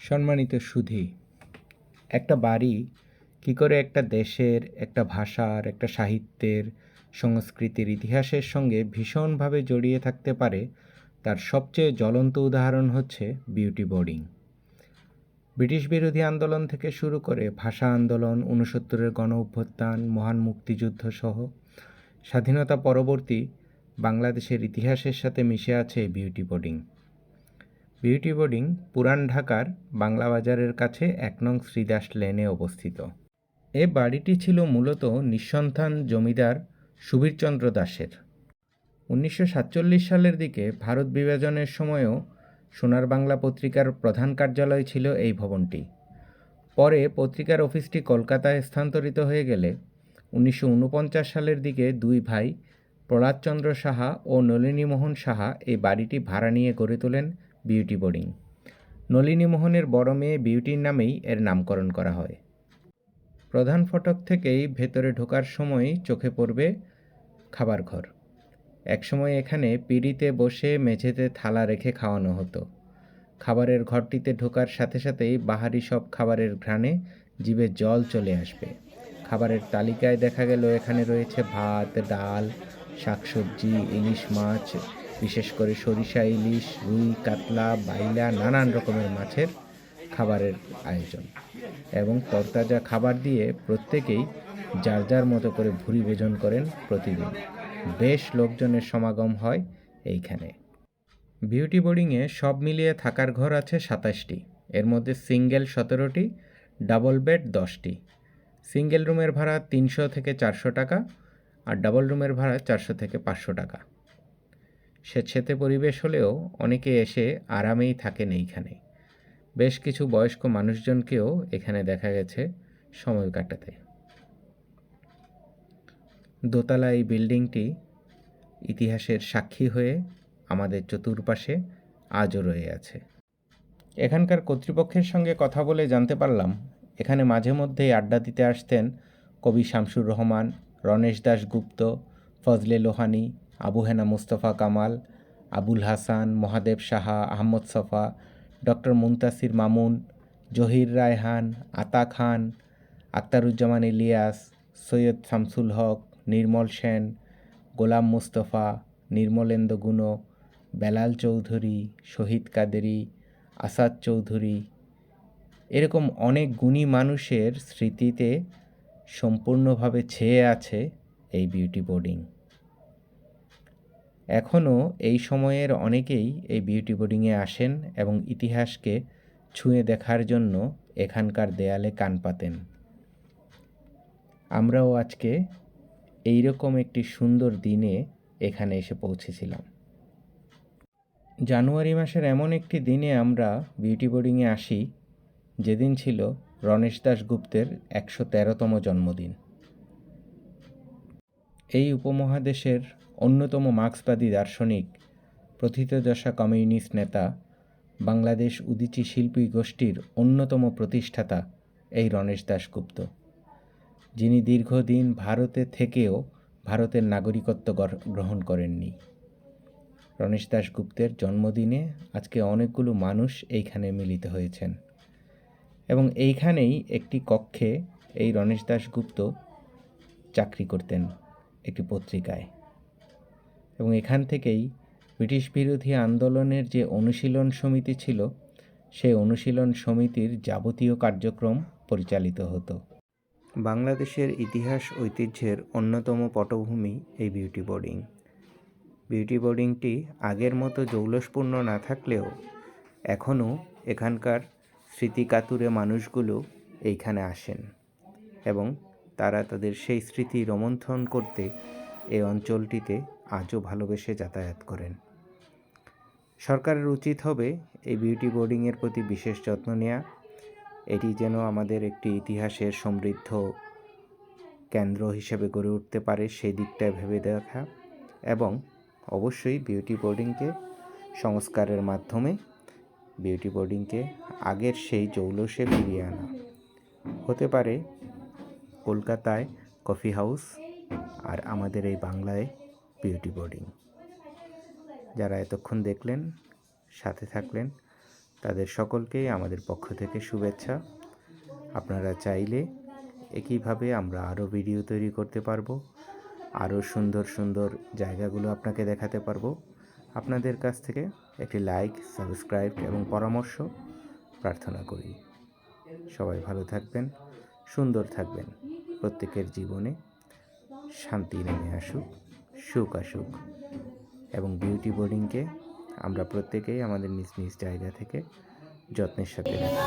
সম্মানিত সুধী, একটা বাড়ি কী করে একটা দেশের, একটা ভাষার, একটা সাহিত্যের, সংস্কৃতির ইতিহাসের সঙ্গে ভীষণভাবে জড়িয়ে থাকতে পারে, তার সবচেয়ে জ্বলন্ত উদাহরণ হচ্ছে বিউটি বোর্ডিং ব্রিটিশ বিরোধী আন্দোলন থেকে শুরু করে ভাষা আন্দোলন, ঊনসত্তরের গণ অভ্যুত্থান, মহান মুক্তিযুদ্ধ সহ স্বাধীনতা পরবর্তী বাংলাদেশের ইতিহাসের সাথে মিশে আছে বিউটি বোর্ডিং বিউটি বোর্ডিং পুরান ঢাকার বাংলা বাজারের কাছে এক নং শ্রীদাস লেনে অবস্থিত। এ বাড়িটি ছিল মূলত নিঃসন্তান জমিদার সুবীরচন্দ্র দাসের। উনিশশো সাতচল্লিশ সালের দিকে ভারত বিভাজনের সময়ও সোনার বাংলা পত্রিকার প্রধান কার্যালয় ছিল এই ভবনটি। পরে পত্রিকার অফিসটি কলকাতায় স্থানান্তরিত হয়ে গেলে উনিশশো উনপঞ্চাশ সালের দিকে দুই ভাই প্রহ্লাদচন্দ্র সাহা ও নলিনীমোহন সাহা এই বাড়িটি ভাড়া নিয়ে গড়ে তোলেন বিউটি বোর্ডিং। নলিনীমোহনের বড় মেয়ে বিউটির নামেই এর নামকরণ করা হয়। প্রধান ফটক থেকেই ভেতরে ঢোকার সময় চোখে পড়বে খাবার ঘর। একসময় এখানে পিঁড়িতে বসে মেঝেতে থালা রেখে খাওয়ানো হতো। খাবারের ঘরটিতে ঢোকার সাথে সাথেই বাহারি সব খাবারের ঘ্রাণে জিভে জল চলে আসবে। খাবারের তালিকায় দেখা গেল এখানে রয়েছে ভাত, ডাল, শাকসবজি, ইলিশ মাছ বিশেষ করে সরিষা, ইলিশ, রুই, কাতলা, বাইলা, নানান রকমের মাছের খাবারের আয়োজন। এবং তরতাজা খাবার দিয়ে প্রত্যেকেই যার যার মতো করে ভুরি ভোজন করেন প্রতিদিন। বেশ লোকজনের সমাগম হয় এইখানে। বিউটি বোর্ডিংয়ে সব মিলিয়ে থাকার ঘর আছে সাতাশটি। এর মধ্যে সিঙ্গেল সতেরোটি, ডাবল বেড দশটি। সিঙ্গেল রুমের ভাড়া তিনশো থেকে চারশো টাকা আর ডাবল রুমের ভাড়া চারশো থেকে পাঁচশো টাকা। স্বেচ্ছেতে পরিবেশ হলেও অনেকে এসে আরামেই থাকেন এইখানে। বেশ কিছু বয়স্ক মানুষজনকেও এখানে দেখা গেছে সময় কাটাতে। দোতলা এই বিল্ডিংটি ইতিহাসের সাক্ষী হয়ে আমাদের চতুর্পাশে আজও রয়ে আছে। এখানকার কর্তৃপক্ষের সঙ্গে কথা বলে জানতে পারলাম, এখানে মাঝে মধ্যেই আড্ডা দিতে আসতেন কবি শামসুর রহমান, রণেশ দাস গুপ্ত ফজলে লোহানি আবু হেনা মুস্তফা কামাল, আবুল হাসান, মহাদেব সাহা, আহমদ সফা, ডক্টর মুন্তাসির মামুন, জহির রায়হান, আতা খান, আক্তারুজ্জামান ইলিয়াস, সৈয়দ শামসুল হক, নির্মল সেন, গোলাম মুস্তফা নির্মলেন্দ্র গুণ বেলাল চৌধুরী, শহীদ কাদেরি, আসাদ চৌধুরী। এরকম অনেক গুণী মানুষের স্মৃতিতে সম্পূর্ণভাবে ছেয়ে আছে এই বিউটি বোর্ডিং এখনও এই সময়ের অনেকেই এই বিউটি বোর্ডিংয়ে আসেন এবং ইতিহাসকে ছুঁয়ে দেখার জন্য এখানকার দেয়ালে কান পাতেন। আমরাও আজকে এই রকম একটি সুন্দর দিনে এখানে এসে পৌঁছেছিলাম। জানুয়ারি মাসের এমন একটি দিনে আমরা বিউটি বোর্ডিংয়ে আসি, যেদিন ছিল রণেশ দাশগুপ্তের একশো তেরোতম জন্মদিন। এই উপমহাদেশের অন্যতম মার্ক্সবাদী দার্শনিক প্রথিতযশা কমিউনিস্ট নেতা, বাংলাদেশ উদীচী শিল্পী গোষ্ঠীর অন্যতম প্রতিষ্ঠাতা এই রণেশ দাশগুপ্ত, যিনি দীর্ঘদিন ভারতে থেকেও ভারতের নাগরিকত্ব গ্রহণ করেননি। রণেশ দাশগুপ্তের জন্মদিনে আজকে অনেকগুলো মানুষ এইখানে মিলিত হয়েছেন এবং এইখানেই একটি কক্ষে এই রণেশ দাশগুপ্ত চাকরি করতেন একটি পত্রিকায়। এবং এখান থেকেই ব্রিটিশ বিরোধী আন্দোলনের যে অনুশীলন সমিতি ছিল, সেই অনুশীলন সমিতির যাবতীয় কার্যক্রম পরিচালিত হতো। বাংলাদেশের ইতিহাস ঐতিহ্যের অন্যতম পটভূমি এই বিউটি বোর্ডিং বিউটি বোর্ডিংটি আগের মতো জৌলসপূর্ণ না থাকলেও এখনও এখানকার স্মৃতিকাতুরে মানুষগুলো এইখানে আসেন এবং তারা তাদের সেই স্মৃতি রোমন্থন করতে এই অঞ্চলটিতে আজও ভালোবেসে যাতায়াত করেন। সরকারের উচিত হবে এই বিউটি বোর্ডিংয়ের প্রতি বিশেষ যত্ন নেওয়া এটি যেন আমাদের একটি ইতিহাসের সমৃদ্ধ কেন্দ্র হিসেবে গড়ে উঠতে পারে সেই দিকটায় ভেবে দেখা এবং অবশ্যই বিউটি বোর্ডিংকে সংস্কারের মাধ্যমে বিউটি বোর্ডিংকে আগের সেই জৌলসে ফিরিয়ে আনা। হতে পারে কলকাতায় কফি হাউস আর আমাদের এই বাংলায় বিউটি বোর্ডিং। যারা এতক্ষণ দেখলেন, সাথে থাকলেন, তাদের সকলকেই আমাদের পক্ষ থেকে শুভেচ্ছা। আপনারা চাইলে একইভাবে আমরা আরও ভিডিও তৈরি করতে পারব, আরও সুন্দর সুন্দর জায়গাগুলো আপনাকে দেখাতে পারব। আপনাদের কাছ থেকে একটি লাইক, সাবস্ক্রাইব এবং পরামর্শ প্রার্থনা করি। সবাই ভালো থাকবেন, সুন্দর থাকবেন। প্রত্যেকের জীবনে শান্তি নেমে আসুক। সুখ আসুক। এবং বিউটি বোর্ডিংকে আমরা প্রত্যেকেই আমাদের নিজ নিজ জায়গা থেকে যত্নের সাথে রাখি।